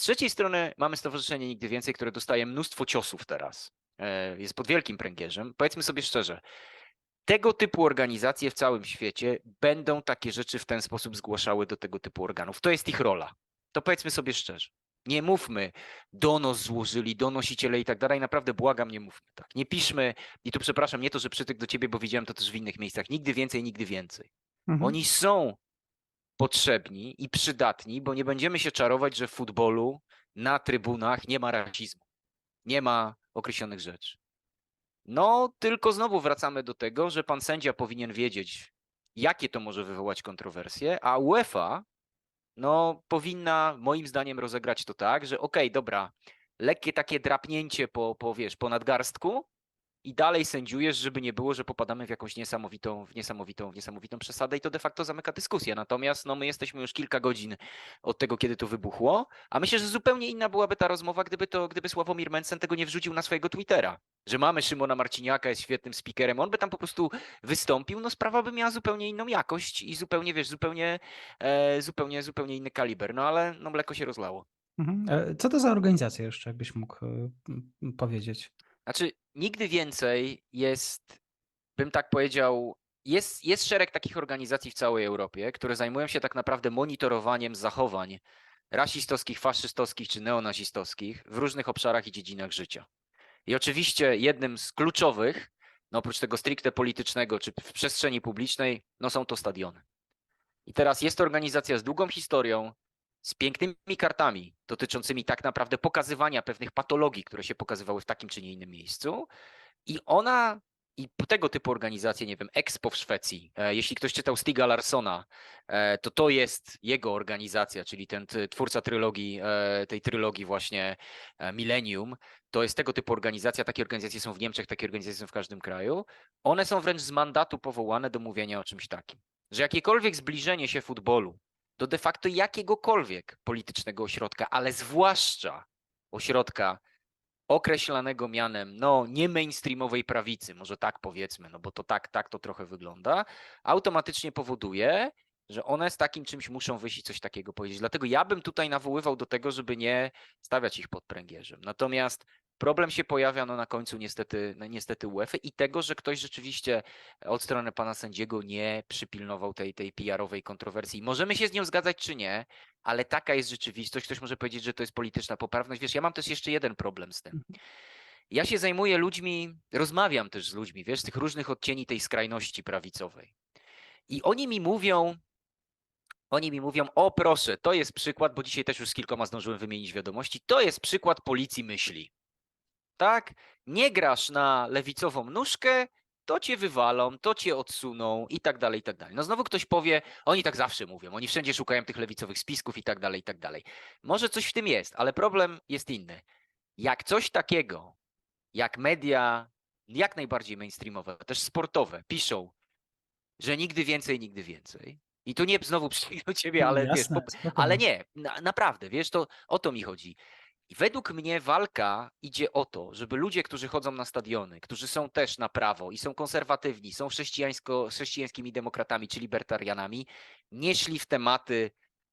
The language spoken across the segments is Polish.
Z trzeciej strony mamy Stowarzyszenie Nigdy Więcej, które dostaje mnóstwo ciosów teraz. E, Jest pod wielkim pręgierzem. Powiedzmy sobie szczerze, tego typu organizacje w całym świecie będą takie rzeczy w ten sposób zgłaszały do tego typu organów. To jest ich rola. To powiedzmy sobie szczerze. Nie mówmy, donos złożyli, donosiciele i tak dalej. Naprawdę błagam, nie mówmy tak. Nie piszmy, i tu przepraszam, nie to, że przytyk do ciebie, bo widziałem to też w innych miejscach. Nigdy więcej, nigdy więcej. Mhm. Oni są potrzebni i przydatni, bo nie będziemy się czarować, że w futbolu na trybunach nie ma rasizmu, nie ma określonych rzeczy. No, tylko znowu wracamy do tego, że pan sędzia powinien wiedzieć, jakie to może wywołać kontrowersje, a UEFA no, powinna moim zdaniem rozegrać to tak, że okej, dobra, lekkie takie drapnięcie po, po, wiesz, po nadgarstku i dalej sędziujesz, żeby nie było, że popadamy w jakąś niesamowitą, w niesamowitą, w niesamowitą przesadę i to de facto zamyka dyskusję. Natomiast no, my jesteśmy już kilka godzin od tego, kiedy to wybuchło, a myślę, że zupełnie inna byłaby ta rozmowa, gdyby to, gdyby Sławomir Mencen tego nie wrzucił na swojego Twittera. Że mamy Szymona Marciniaka, jest świetnym speakerem, on by tam po prostu wystąpił, no sprawa by miała zupełnie inną jakość i zupełnie, wiesz, zupełnie, e, zupełnie, zupełnie inny kaliber. No ale no, mleko się rozlało. Mhm. E, Co to za organizacja jeszcze, jakbyś mógł e, powiedzieć? Znaczy, nigdy więcej jest, bym tak powiedział, jest, jest szereg takich organizacji w całej Europie, które zajmują się tak naprawdę monitorowaniem zachowań rasistowskich, faszystowskich czy neonazistowskich w różnych obszarach i dziedzinach życia. I oczywiście jednym z kluczowych, no oprócz tego stricte politycznego czy w przestrzeni publicznej, no są to stadiony. I teraz jest to organizacja z długą historią, z pięknymi kartami dotyczącymi tak naprawdę pokazywania pewnych patologii, które się pokazywały w takim czy nie innym miejscu. I ona i tego typu organizacje, nie wiem, Expo w Szwecji, e, jeśli ktoś czytał Stiga Larsona, e, to to jest jego organizacja, czyli ten twórca trylogii, e, tej trylogii właśnie Millennium, to jest tego typu organizacja, takie organizacje są w Niemczech, takie organizacje są w każdym kraju. One są wręcz z mandatu powołane do mówienia o czymś takim, że jakiekolwiek zbliżenie się futbolu do de facto jakiegokolwiek politycznego ośrodka, ale zwłaszcza ośrodka określanego mianem, no nie mainstreamowej prawicy, może tak powiedzmy, no bo to tak, tak to trochę wygląda, automatycznie powoduje, że one z takim czymś muszą wyjść i coś takiego powiedzieć. Dlatego ja bym tutaj nawoływał do tego, żeby nie stawiać ich pod pręgierzem. Natomiast problem się pojawia no, na końcu niestety, no, niestety UEFA i tego, że ktoś rzeczywiście od strony pana sędziego nie przypilnował tej, tej PR-owej kontrowersji. Możemy się z nią zgadzać czy nie, ale taka jest rzeczywistość. Ktoś może powiedzieć, że to jest polityczna poprawność. Wiesz, ja mam też jeszcze jeden problem z tym. Ja się zajmuję ludźmi, rozmawiam też z ludźmi, wiesz, z tych różnych odcieni tej skrajności prawicowej. I oni mi mówią, oni mi mówią, o proszę, to jest przykład, bo dzisiaj też już z kilkoma zdążyłem wymienić wiadomości, to jest przykład policji myśli. Tak? Nie grasz na lewicową nóżkę, to cię wywalą, to cię odsuną i tak dalej, i tak dalej. No znowu ktoś powie, oni tak zawsze mówią, oni wszędzie szukają tych lewicowych spisków i tak dalej, i tak dalej. Może coś w tym jest, ale problem jest inny. Jak coś takiego, jak media, jak najbardziej mainstreamowe, też sportowe, piszą, że nigdy więcej, nigdy więcej. I tu nie znowu przyjdę do ciebie, ale wiesz, Jasne, spokojnie. ale nie, na, naprawdę, wiesz, to o to mi chodzi. Według mnie walka idzie o to, żeby ludzie, którzy chodzą na stadiony, którzy są też na prawo i są konserwatywni, są chrześcijańsko, chrześcijańskimi demokratami czy libertarianami, nie szli w tematy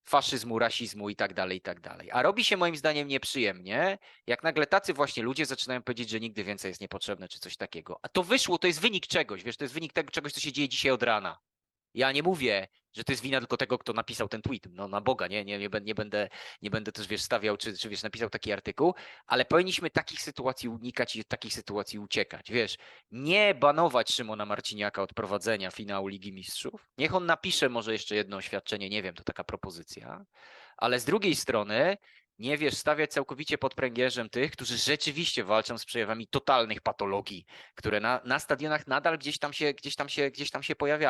faszyzmu, rasizmu i tak dalej, i tak dalej. A robi się moim zdaniem nieprzyjemnie, jak nagle tacy właśnie ludzie zaczynają powiedzieć, że nigdy więcej jest niepotrzebne, czy coś takiego. A to wyszło, to jest wynik czegoś, wiesz, to jest wynik tego czegoś, co się dzieje dzisiaj od rana. Ja nie mówię, że to jest wina tylko tego, kto napisał ten tweet. No na Boga, nie, nie, nie, nie, będę, nie będę też, wiesz, stawiał, czy, czy wiesz, napisał taki artykuł, ale powinniśmy takich sytuacji unikać i takich sytuacji uciekać, wiesz. Nie banować Szymona Marciniaka od prowadzenia finału Ligi Mistrzów. Niech on napisze może jeszcze jedno oświadczenie, nie wiem, to taka propozycja. Ale z drugiej strony, nie wiesz, stawiać całkowicie pod pręgierzem tych, którzy rzeczywiście walczą z przejawami totalnych patologii, które na, na stadionach nadal gdzieś tam się, gdzieś tam się, gdzieś tam się pojawiają.